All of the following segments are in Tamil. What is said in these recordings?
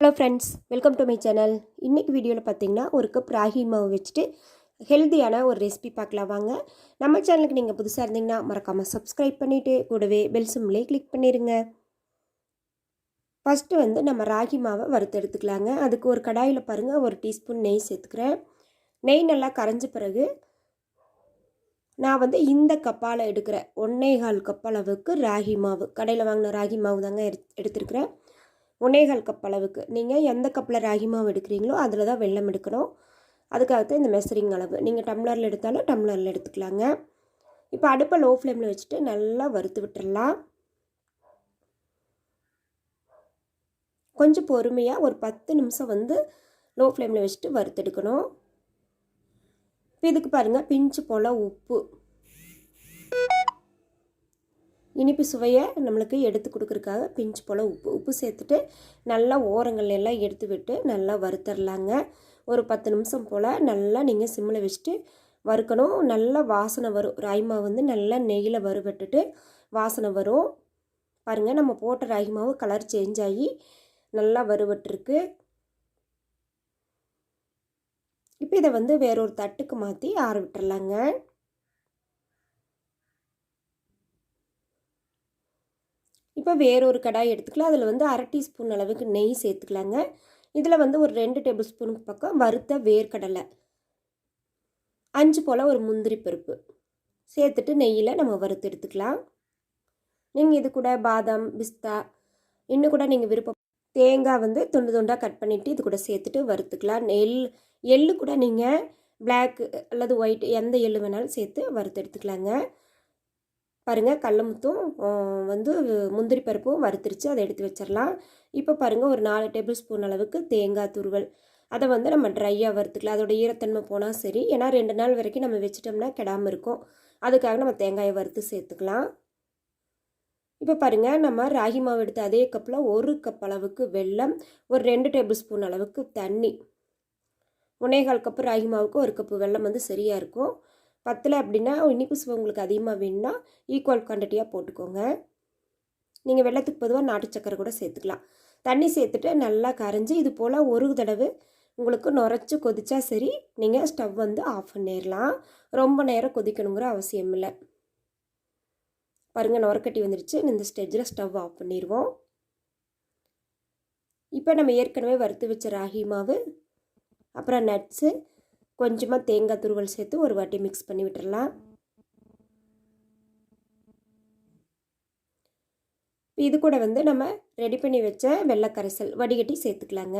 Hello friends welcome to my channel இன்றைக்கி வீடியோவில் பார்த்தீங்கன்னா ஒரு கப் ராகி மாவு வச்சுட்டு ஹெல்த்தியான ஒரு ரெசிபி பார்க்கலாம் வாங்க. நம்ம சேனலுக்கு நீங்கள் புதுசாக இருந்தீங்கன்னா மறக்காமல் சப்ஸ்கிரைப் பண்ணிவிட்டு கூடவே பெல் சிம்லேயே கிளிக் பண்ணிடுங்க ஃபஸ்ட்டு வந்து நம்ம ராகி மாவை வறுத்து எடுத்துக்கலாங்க. அதுக்கு ஒரு கடாயில் பாருங்கள் ஒரு டீஸ்பூன் நெய் சேர்த்துக்கிறேன். நெய் நல்லா கரைஞ்ச பிறகு நான் வந்து இந்த கப்பால் எடுக்கிறேன் ஒன்னே கால் கப் அளவுக்கு ராகி மாவு கடையில் வாங்கின ராகி மாவு தாங்க எடுத்துருக்கிறேன். ஒன்னேகால் கப் அளவுக்கு. நீங்கள் எந்த கப்பில் ராகி மாவு எடுக்கிறீங்களோ அதில் தான் வெள்ளம் எடுக்கணும். அதுக்காகத்தான் இந்த மெசரிங் அளவு. நீங்கள் டம்ளரில் எடுத்தாலும் டம்ளரில் எடுத்துக்கலாங்க. இப்போ அடுப்பை லோ ஃப்ளேமில் வச்சுட்டு நல்லா வறுத்து விட்டுடலாம் கொஞ்சம் பொறுமையாக ஒரு பத்து நிமிஷம் வந்து லோ ஃப்ளேமில் வச்சுட்டு வறுத்தெடுக்கணும். இப்போ இதுக்கு பாருங்கள் பிஞ்சு போல் உப்பு. இனிப்பு சுவையை நம்மளுக்கு எடுத்து கொடுக்குறக்காக பிஞ்சு போல் உப்பு உப்பு சேர்த்துட்டு நல்லா ஓரங்கள் எல்லாம் எடுத்து விட்டு நல்லா வறுத்தரலாங்க. ஒரு பத்து நிமிஷம் போல் நல்லா நீங்கள் சிம்மில் வச்சுட்டு வறுக்கணும். நல்லா வாசனை வரும். ராய்மா வந்து நல்லா நெய்யில் வறுவட்டுட்டு வாசனை வரும். பாருங்கள் நம்ம போட்ட ராகி கலர் சேஞ்ச் ஆகி நல்லா வறுவட்டுருக்கு இப்போ இதை வந்து வேறொரு தட்டுக்கு மாற்றி ஆற விட்டுறலாங்க. இப்போ வேறொரு கடாய் எடுத்துக்கலாம். அதில் வந்து அரை டீஸ்பூன் அளவுக்கு நெய் சேர்த்துக்கலாங்க. இதில் வந்து ஒரு ரெண்டு டேபிள் ஸ்பூனுக்கு பக்கம் வறுத்த வேர்க்கடலை. அஞ்சு போல் ஒரு முந்திரி பருப்பு. சேர்த்துட்டு நெய்யில் நம்ம வறுத்து எடுத்துக்கலாம். நீங்கள் இது கூட பாதாம் பிஸ்தா இன்னும் கூட நீங்கள் விருப்பம் தேங்காய் வந்து துண்டு துண்டாக கட் பண்ணிவிட்டு இது கூட சேர்த்துட்டு வறுத்துக்கலாம். நெல் எள்ளு கூட நீங்கள் பிளாக் அல்லது ஒயிட் எந்த எள்ளு வேணாலும் சேர்த்து வறுத்து எடுத்துக்கலாங்க. பாருங்கள் கடலமுத்தும் வந்து முந்திரி பருப்பும் வறுத்துருச்சு. அதை எடுத்து வச்சிடலாம் இப்போ பாருங்கள் ஒரு நாலு டேபிள் ஸ்பூன் அளவுக்கு தேங்காய் துருவல். அதை வந்து நம்ம ட்ரையாக வறுத்துக்கலாம். அதோட ஈரத்தன்மை போனால் சரி. ஏன்னா ரெண்டு நாள் வரைக்கும் நம்ம வச்சிட்டோம்னா கெடாமல் இருக்கும். அதுக்காக நம்ம தேங்காயை வறுத்து சேர்த்துக்கலாம். இப்போ பாருங்கள் நம்ம ராகி மாவு எடுத்து அதே கப்பில் ஒரு கப் அளவுக்கு வெல்லம் ஒரு ரெண்டு டேபிள் ஸ்பூன் அளவுக்கு தண்ணி. ஒன்னேகால் கப்பு ராகி மாவுக்கு ஒரு கப்பு வெல்லம் வந்து சரியாக இருக்கும். பத்தில் அப்படின்னா இனிப்பு சுவை உங்களுக்கு அதிகமாக வேணும்னா ஈக்குவல் குவான்டிட்டியாக போட்டுக்கோங்க. நீங்கள் வெள்ளத்துக்கு பொதுவாக நாட்டு சக்கரை கூட சேர்த்துக்கலாம். தண்ணி சேர்த்துட்டு நல்லா கரைஞ்சி இது போல் ஒரு தடவை உங்களுக்கு நுரைச்சி கொதிச்சா சரி நீங்கள் ஸ்டவ் வந்து ஆஃப் பண்ணிடலாம் ரொம்ப நேரம் கொதிக்கணுங்கிற அவசியம் இல்லை. பாருங்கள் நுரக்கட்டி வந்துடுச்சு இந்த ஸ்டேஜில் ஸ்டவ் ஆஃப் பண்ணிடுவோம் இப்போ நம்ம ஏற்கனவே வறுத்து வச்ச ராகி மாவு அப்புறம் நட்ஸு கொஞ்சமாக தேங்காய் துருவல் சேர்த்து ஒரு வாட்டி மிக்ஸ் பண்ணி விட்டுடலாம் இது கூட வந்து நம்ம ரெடி பண்ணி வச்ச வெள்ளைக்கரைசல் வடிகட்டி சேர்த்துக்கலாங்க.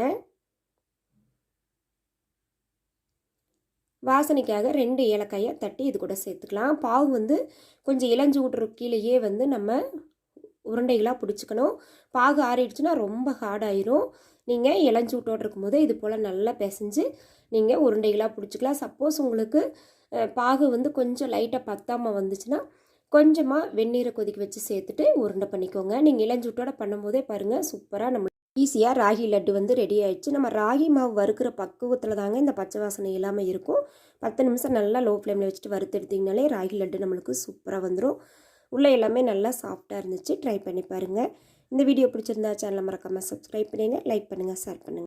வாசனைக்காக ரெண்டு ஏலக்காயை தட்டி இது கூட சேர்த்துக்கலாம். பாவு வந்து கொஞ்சம் இளஞ்சி விட்ற கீழேயே வந்து நம்ம உருண்டைகளாக பிடிச்சிக்கணும். பாகு ஆறிடுச்சுன்னா ரொம்ப ஹார்டாயிரும் நீங்கள் இளஞ்சி விட்டோடு இருக்கும்போது இது போல் நல்லா பிசைஞ்சு நீங்கள் உருண்டைகளாக பிடிச்சிக்கலாம். சப்போஸ் உங்களுக்கு பாகு வந்து கொஞ்சம் லைட்டாக பத்தாமல் வந்துச்சுன்னா கொஞ்சமாக வெந்நீரை கொதிக்க வச்சு சேர்த்துட்டு உருண்டை பண்ணிக்கோங்க. நீங்கள் இளஞ்சூட்டோட பண்ணும்போதே பாருங்கள் சூப்பராக நம்ம ஈஸியாக ராகி லட்டு வந்து ரெடி ஆயிடுச்சு. நம்ம ராகி மாவு வறுக்கிற பக்குவத்தில் தாங்க இந்த பச்சை வாசனை இல்லாமல் இருக்கும். பத்து நிமிஷம் நல்லா லோ ஃப்ளேமில் வச்சுட்டு வறுத்து எடுத்திங்கனாலே ராகி லட்டு நம்மளுக்கு சூப்பராக வந்துடும் உள்ளே எல்லாமே நல்லா சாஃப்டாக இருந்துச்சு. ட்ரை பண்ணி பாருங்கள் இந்த வீடியோ பிடிச்சிருந்தா சேனலை மறக்காமல் சப்ஸ்கிரைப் பண்ணுங்கள் லைக் பண்ணுங்கள் ஷேர் பண்ணுங்கள்